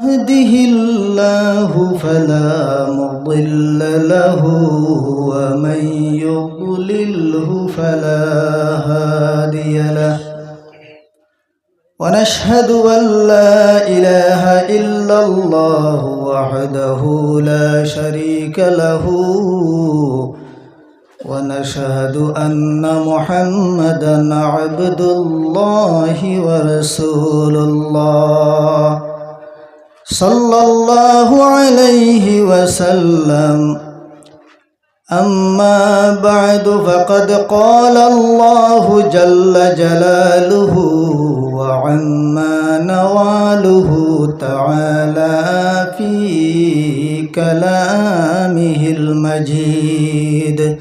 يهده الله فلا مضل له ومن يضلله فلا هادي له. ونشهد أن لا إله إلا الله وحده لا شريك له. ونشهد أن محمدا عبد الله ورسول الله. صلى الله عليه وسلم. أما بعد فقد قال الله جل جلاله وعما نواله تعالى في كلامه المجيد.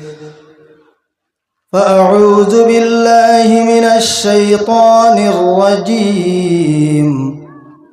فأعوذ بالله من الشيطان الرجيم.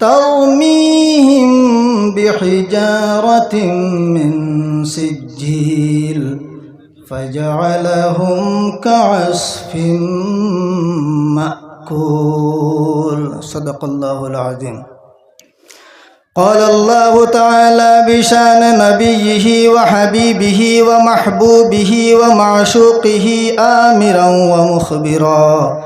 ترميهم بحجارة من سجيل فجعلهم كعصف مأكول. صدق الله العظيم. قال الله تعالى بشان نبيه وحبيبه ومحبوبه ومعشوقه آمرا ومخبرا.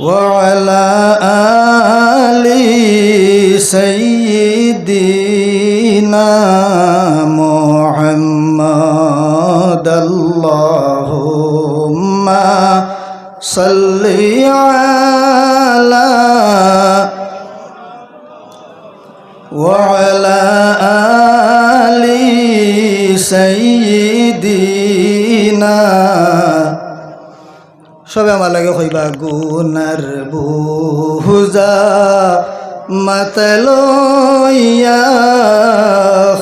وعلى آل سيدنا محمد. اللهم صل على وعلى آل سيدنا সবে আমার লাগে কইবা গুনার বুজা মাতলইয়া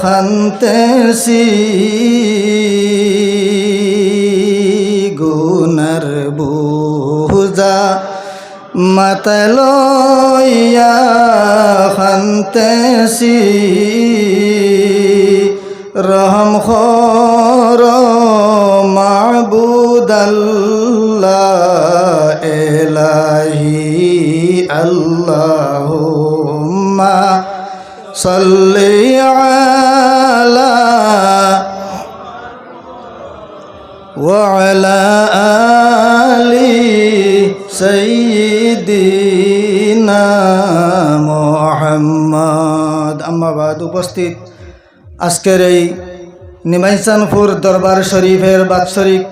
খান্তেছি। গুনার বুজা মাতলইয়া খান্তেছি। রহম খর মাবুদাল্লাহ এলাহি আল্লাহুম্মা সাল্লি আলা وعلى آل سيدنا মোহাম্মদ আম্মাবাদ উপস্থিত আজকের এই নিমাইসানপুর দরবার শরীফের বাৎসরিক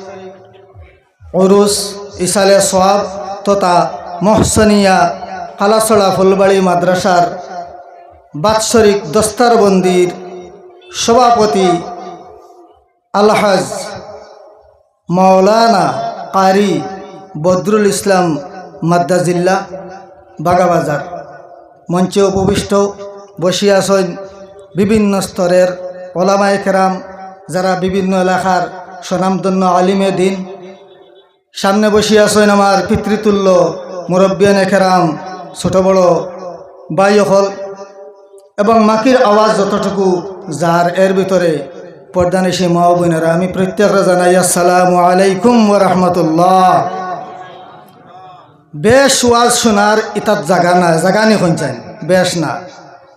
উরুস, ইসালে সোয়াব তথা মহসনিয়া, কালাসড়া ফুলবাড়ি মাদ্রাসার বাৎসরিক দস্তারবন্দির সভাপতি আলহাজ মাওলানা কারি বদরুল ইসলাম মাদ্দাজিল্লা বাগাবাজার। মঞ্চে উপবিষ্ট বসিয়াছেন বিভিন্ন স্তরের ওলামায় কেরাম, যারা বিভিন্ন এলাকার স্বনামধন্য আলিমে দিন সামনে বসিয়াছেন আমার পিতৃতুল্য মুরব্বিয়ানে কেরাম ছোট বড় বাইহল এবং মাকির আওয়াজ যতটুকু যার, এর ভিতরে পর্দানিসী মা বোনেরা, আমি প্রত্যেকরা জানাই আসসালামু আলাইকুম রহমতুল্লাহ। বেশ ওয়াজ শোনার ইতাত জাগা না জাগানি কঞ্চাইন বেশ না।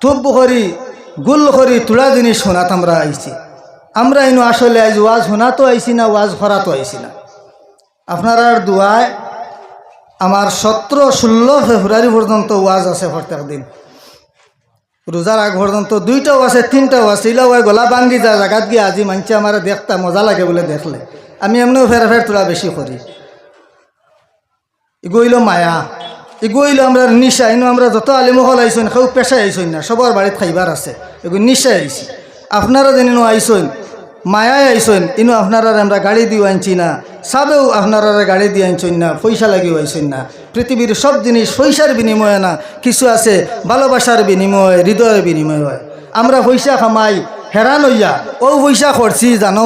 তুব করি গুল করি তুলা জিনিস শোনাত আমরা আইছি। আমরা ইনো আসলে আজ ওয়াজ শোনা তো আইছি না, ওয়াজ করা তো আইছি না। আপনার দোয়ায় আমার সতেরো ষোলো ফেব্রুয়ারি পর্যন্ত ওয়াজ আছে প্রত্যেক দিন। রোজার আগ পর্যন্ত দুইটাও আছে তিনটাও আছে। ইলাও হয় গলা ভাঙ্গি যা, জাগাত গিয়ে আজি মানছে আমার দেখতা মজা লাগে বলে দেখলে। আমি এমনিও ফেরা ফের তোলা বেশি করি। এগুইল মায়া। এগুইল আমরা নিশা। ইনো আমরা যত আলিমহল আইসইন সেও পেশায় আইসইন না। সবার বাড়িত খাইবার আছে। এগুলো নিশায় আইসি আপনারা যেন আইসইন মায়ায় আইসইন ইনো আপনারা আমরা গাড়ি দিও আনছি না। সাবেও আপনারা গাড়ি দিয়ে আনছেন না, পয়সা লাগিও আইসইন না। পৃথিবীর সব জিনিস পয়সার বিনিময়ে না, কিছু আছে ভালোবাসার বিনিময়, হৃদয়ের বিনিময় হয়। আমরা পয়সা খামাই হেরান হইয়া, ও পয়সা খরচি জানো,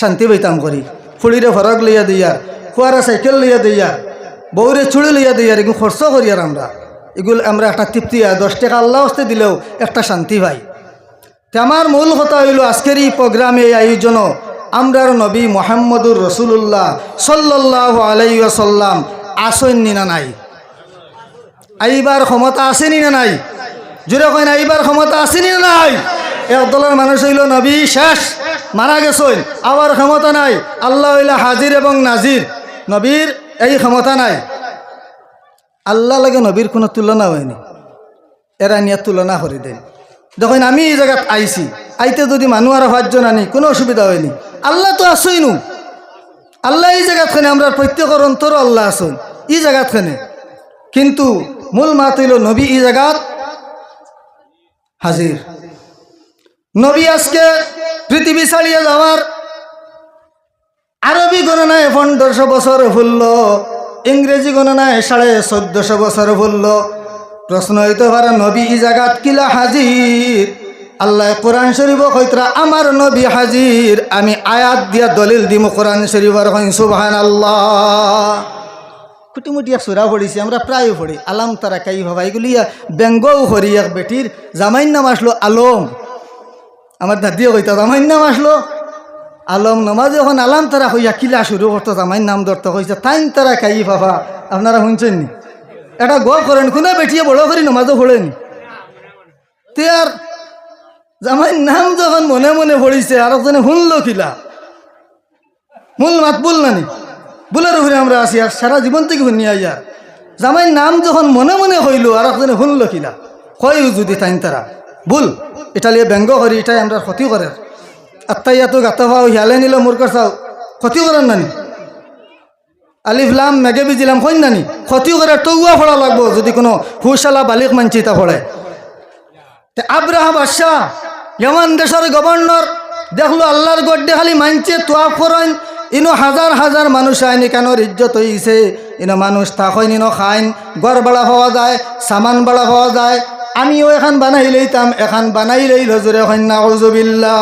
শান্তি পাইতাম করি। ফুলিরে ফরক লইয়া দিয়ার ফুয়ারা সাইকেল লইয়া দিয়ার, বউরে চুড়ি লইয়া দিয়ার এগুলো খরচ করি আর আমরা। এগুলো আমরা একটা তৃপ্তি দশ টাকা আল্লাহ হস্তে দিলেও একটা শান্তি তে আমার মূল কথা হইল আজকের এই প্রোগ্রামে এই আয়োজন আমরার নবী মোহাম্মদুর রসুল্লাহ সাল্লাহ আলাইসাল্লাম আসেন না নাই? আইবার ক্ষমতা আসেনি না নাই? জোরে কয় না ক্ষমতা আসেনি না নাই? এক দলের মানুষ হইল নবী শেষ, মারা গেছই আবার ক্ষমতা নাই। আল্লাহ হইল হাজির এবং নাজির। নবীর এই ক্ষমতা নাই। আল্লাহ লাগে নবীর কোনো তুলনা হয়নি। এরা নিয়ে তুলনা করে দেন। দেখেন আমি এই জায়গাত আইছি। আইতে যদি মানুষ আর পাঁচজন আনি, কোনো অসুবিধা হয়নি। আল্লাহ তো আসই নু আল্লাহ এই জায়গাতখানে, আমরা প্রত্যেকের অন্তর আল্লাহ আসুন এই জায়গাতখানে। কিন্তু মূল মাত হইল, নবী এই জায়গাত হাজির। নবী আজকে পৃথিবী ছাড়িয়ে যাওয়ার আরবি গণনায় পনেরোশো বছর ফুলল, ইংরেজি গণনায় সাড়ে চোদ্দশো বছর ফুলল। প্রশ্ন হইতে পারে, নবী ই জাগাত কিলা হাজির? আল্লাহ কোরআন শরীফ কইতরা, আমার নবী হাজির, আমি আয়াত দিয়া দলিল দিম কোরআন শরীফর কইন সুবহান আল্লাহ কুটিমুটি এক সুরা পড়িছি, আমরা প্রায় পড়ি, আলাম তারা কাই ভাবা এগুলি ব্যঙ্গও করি এক বেটির জামাইন নাম আসলো আলম। আমার দাদিও কইতা জামাইন নাম আসলো আলম। নমাজ যখন আলাম তারা হইয়া কিলা শুরু করতো? জামাইন নাম ধরতে। কইছে, তাইন তারা কাই বাবা আপনারা শুনছেন নি? এটা গপ করেন কোনে বেটিয়ে বড় করি, নমাজও পড়েন। তে আর জামাইন নাম যখন মনে মনে পড়িছে আর একজনে শুনলো কিলা? মূল মাত বল নানি বলার উপরে আমরা আছি আর সারা জীবন থেকে শুনি আইয়ার জামাইন নাম যখন মনে মনে হইল আর একজনে শুনলো কিলা? কয় যদি তাইন তারা? ভুল এটা লিয়ে ব্যঙ্গ করি, এটাই আমরা ক্ষতি করে আত্মাইয়াতো গাতা পাও, হিয়ালে নিল মোর কাছাও ক্ষতি করেন নানি আলিফলাম মেঘে বিজিলাম নানি ক্ষতি করে টৌয়া ফোড়া লাগবো, যদি কোনো হুশালা বালিক মানছি তা ফোড়ে তে আব্রাহা বাদশাহ ইয়ামান দেশের গভর্নর দেখল আল্লাহর গড্ডে খালি মানছে তোয়া করেন ইনো হাজার হাজার মানুষ আইনি কেন ইজ্জত হইছে ইনো মানুষ থাকইন ইনো খাইন, গড় বাড়া পাওয়া যায় সামান বাড়া পাওয়া যায়। আমিও এখন বানাই লইতাম এখন বানাই লইল জোরে কন্যা কজবিল্লা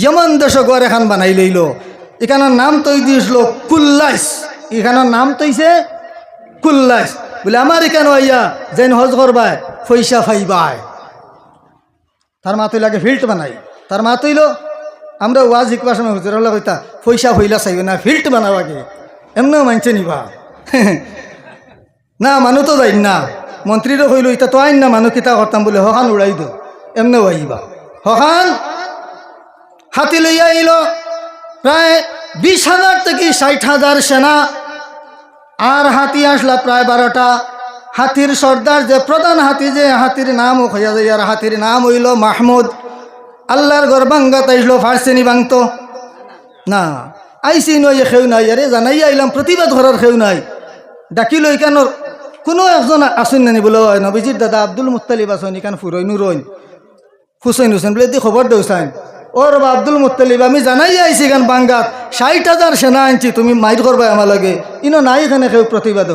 যেমন দেশ গড় এখন বানাই লইল এখানের নাম তৈ দিয়েছিল কুল্লাইস এখানের নাম তৈছে কুল্লাইস বলে, আমার এখানে আইয়া যেন হজ করবায়, পয়সা ফাইবায় তার মাতই লাগে ফিল্ট বানাই। তার মাতইল আমরা ওয়াজ শিখবার সময় হুজুর হলে কইতা, পয়সা হইলা চাইবে না ফিল্ট বানাবাকে এমনিও মানছে নিবা না, মানুহ তো যাই না। মন্ত্রীরও হইল, ইতা তো আইন না, মানুহ কিতা করতাম? বলে হকান উড়াই দো। এমনিও আইবা। হকান হাতি লইয়া আইল। প্রায় বিশ হাজার থেকে ষাট হাজার সেনা। আর হাতি আসলা প্রায় বারোটা। হাতির সর্দার যে প্রধান হাতি যে, হাতির নাম হইয়া যায়। আর হাতির নাম হইল মাহমুদ। আল্লাহর গর্বাঙ্গা তাইছিল ফার্সেনি বাংত না আইসি নই খেউ নাই। আরে জানাই আইলাম, প্রতিবাদ ঘরের খেউ নাই। ডাকিল কেন কোনো একজন আসুন নানি বলে নবীজির দাদা আব্দুল মুতালিব আসুন ইখান ফুরইনু রইন হুসেন হুসেন বলে দি খবর দেউসাইন ও রবা আব্দুল মুতালিব আমি জানাই আইছি গান বাঙ্গাত। ষাট হাজার সেনা আনছি, তুমি মাইর করবা আমার লাগে। ইনো নাই এখানে কেউ প্রতিবাদ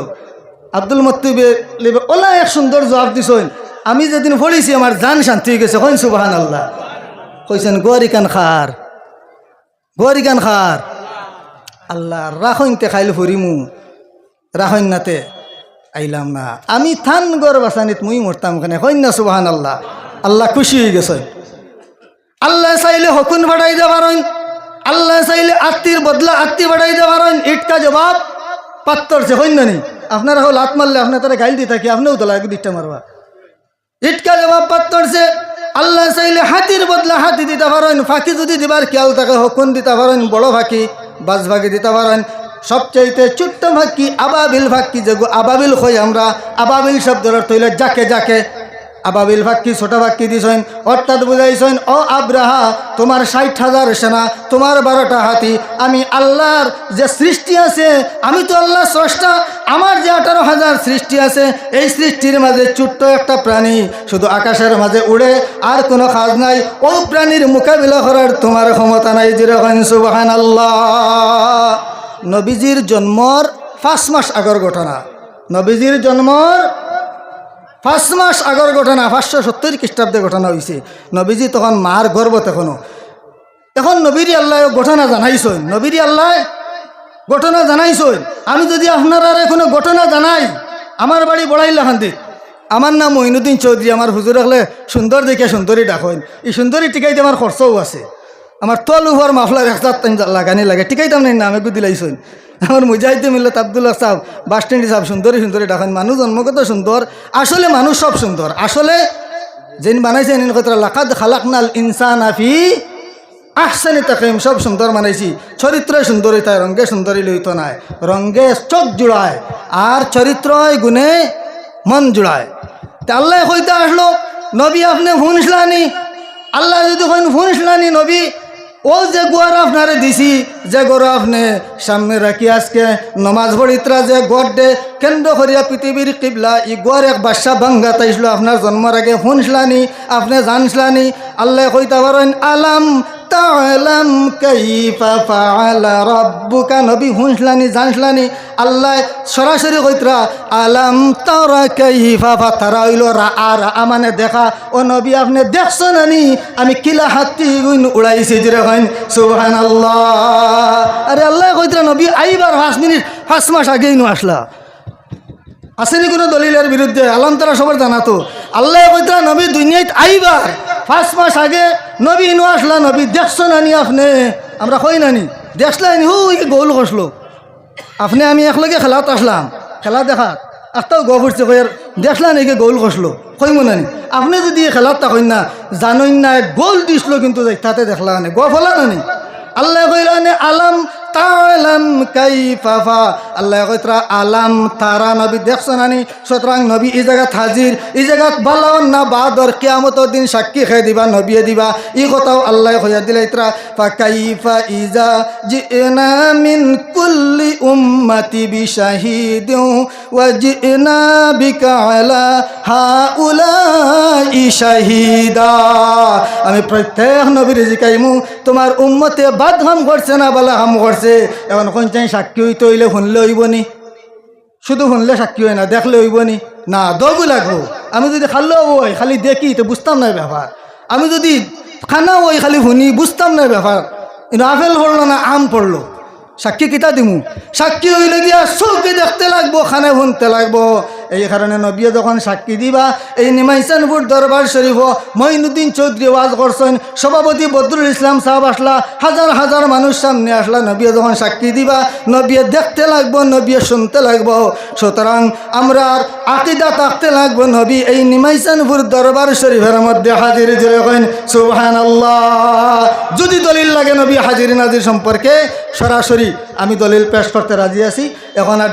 আব্দুল মুতালিব ওলা এক সুন্দর জবাব দিছইন আমি যেদিন পড়েছি, আমার জান শান্তি হয়ে গেছে। হইন সুবাহান আল্লাহ কইছেন গরিকান খার। গরিকান খার। আল্লাহ, রাখইনতে খাইল ফুরিমু। রাখইন নাতে আইলাম না। আমি থান গর বাসানিত মুই মরতাম ওখানে হইন না সুবাহান আল্লাহ আল্লাহ খুশি হয়ে গেছে আল্লাহ চাইলে হকুন বাড়াই দে পারেন আল্লাহ চাইলে আত্মীর বদলা আত্মী বাড়াই দে পারেন ইটকা জবাব পাত্তরছে হইন নি। আপনারা হল হাত মারলে আপনার তারা গাইল দিয়ে থাকি আপনিও তো লাগে দিকটা মারবা। ইটকা জবাব পাত্তরছে আল্লাহ চাইলে হাতির বদলা হাতি দিতে পারেন ফাঁকি যদি দিবার খেয়াল থাকে হকুন দিতে পারেন বড় ফাঁকি, বাজ ফাঁকি দিতে পারেন সবচাইতে ছোট্ট ফাঁকি, আবাবিল ফাঁকি যে আবাবিল হই আমরা, আবাবিল শব্দের অর্থ হইলে যাকে যাকে আবাবিল ফাক্কি ছোট ফাক্কি দিছেন, অর্থাৎ বুঝাইছেন, ও আব্রাহা, তোমার ষাট হাজার সেনা, তোমার বারোটা হাতি, আমি আল্লাহর যে সৃষ্টি আছে, আমি তো আল্লাহ স্রষ্টা, আমার যে আঠারো হাজার সৃষ্টি আছে, এই সৃষ্টির মাঝে ছোট্ট একটা প্রাণী, শুধু আকাশের মাঝে উড়ে, আর কোনো কাজ নাই ওই প্রাণীর মোকাবিলা করার তোমার ক্ষমতা নাই যেরকম সুবাহান আল্লাহ নবীজির জন্মর পাঁচ মাস আগর ঘটনা। নবীজির জন্মর পাঁচ মাস আগর ঘটনা, পাঁচশো সত্তর খ্রিস্টাব্দে ঘটনা হয়েছে নবীজি তখন মার গর্ব তখনও এখন নবীর আল্লাহ ঘটনা জানাইছেন নবীর আল্লাহ ঘটনা জানাইছেন আমি যদি আপনারা কোনো ঘটনা জানাই আমার বাড়ি বড়াইলা খান্দি আমার নাম মহিনুদ্দিন চৌধুরী আমার হুজুর হলে সুন্দর দেখে সুন্দরী ডাকেন এই সুন্দরী টিকাইতে আমার খরচও আছে। আমার তল উভর মাফলার একসাথ লাগানি লাগে। টিকাইতাম নাই নামে গুদি লাইছেন আমার মুজাহিদ মিল্লত আবদুল্লাহ সাহেব বাস স্ট্যান্ডে সাহেব সুন্দরী সুন্দরী ডাকেন মানুষ জন্মগত সুন্দর। আসলে মানুষ সব সুন্দর। আসলে যেন বানাইছে এন কথা লাকাদ খালাকনাল ইনসান আফি আহসানি তাকিম সব সুন্দর বানাইছি। চরিত্র সুন্দরী, তাই রঙ্গে সুন্দরী লইত নাই। রঙ্গে চোখ জুড়ায়, আর চরিত্রয় গুণে মন জুড়ায়। তা আল্লাহ কইতে আসলো, নবী আপনি শুনসলানি আল্লাহ যদি কইন শুনসলানি নবী ও যে গোয়ার আপনারে দিছি, যে গরু আপনি সামনে রাখি আজকে, নমাজ ভরিত্রা যে গড় দে কেন্দ্র করিয়া পৃথিবীর কিবলা, ই গোয়ার এক বাদশা ভাঙ্গা তাইছিল আপনার জন্মর আগে শুনছিলানি আপনি জানছিলানি আল্লাহ কইতে পারেন, আলাম তালাম কাইফা ফাআলা রাব্বুকা, নবী হুঁসলানি জানসলানি আল্লাহ সরাসরি কইতরা আলাম তারা কাইফা ফা, তারা হইল রা আর, আমানে দেখা, ও নবী আপনি দেখছ নানি আমি কিলা হাতি গুণ উড়াইছি যে হইন সুবহানাল্লাহ। আরে আল্লাহ কইতরা নবী আইবার পাঁচ মিনিট, পাঁচ মাস আগেই নো আসলা। আসেনি কোনো দলিলের বিরুদ্ধে? আলাম তারা সবার জানাতো আল্লাহ কইতরা নবী দুনিয়াত আইবার। পাঁচ মাস আগে নবী ইনু আসলা, নবী দেখছ নানি আপনি? আমরা কই নানি দেখলানি হু গোল কষলো আপনি, আমি একলগে খেলাত আসলাম। খেলা দেখা একটাও গো ফুটছে কই দেখলা নাকি গোল কষলো কইম নানি আপনি যদি খেলাত তখন না জানই না গোল দিছিল কিন্তু তাতে দেখলা নে। গো ফলা নানি আল্লাহ কইলানে আলাম তালাম কাইফাফা আল্লাহ কইতরা আলাম তারা নবী, দেখছ নানি সুতরাং নবী এই জায়গাত হাজির, এই জায়গাত বালাওয়ান না বাদর কিয়ামতর দিন সাক্ষী খাই দিবা, নবিয়ে দিবা। এই কথাও আল্লাহ কইয়া দিলে ইতরা ফা কাইফা ইজা জিনা মিন কুল্লি উম্মতি বিশাহিদিন ওয়া জিনা বিকা আলা হাউলাই শাহিদা। আমি প্রত্যেক নবীর জিকাইমু, তোমার উম্মতে বাদ হাম করছে না, বলা হাম করছে এখন কোন চাই সাক্ষী হইতে হইলে শুনলে হইব নি। শুধু শুনলে সাক্ষী হয় না, দেখলে হইব নি। না দগু লাগবো। আমি যদি খালেও ওই, খালি দেখি, তো বুঝতাম না ব্যাপার। আমি যদি খানাও ওই, খালি শুনি, বুঝতাম না ব্যাপার। কিন্তু আপেল পড়ল না, আম পড়ল। সাক্ষী কিতা দিমু? সাক্ষী হইলে গিয়া চৌকে দেখতে লাগবো, খানে শুনতে লাগবো। এই কারণে নবিয়ে যখন সাক্ষী দিবা, এই নিমাইসানপুর দরবার শরীফ মঈনুদ্দিন চৌধুরী ওয়াজ করছেন। সভাপতি বদরুল ইসলাম সাহেব আসলা, হাজার হাজার মানুষ সামনে আসলা নবিয়ে যখন সাক্ষী দিবা নবিয়ে দেখতে লাগবো নবিয়ে শুনতে লাগবো। সুতরাং আমরা আর আকিদা থাকতে লাগবো, নবী এই নিমাইসানপুর দরবার শরীফের মধ্যে হাজির কইন সুবহান যদি দলিল লাগে নবী হাজির নাজির সম্পর্কে সরাসরি আমি দলিল পেশ করতে রাজি আছি। এখন আর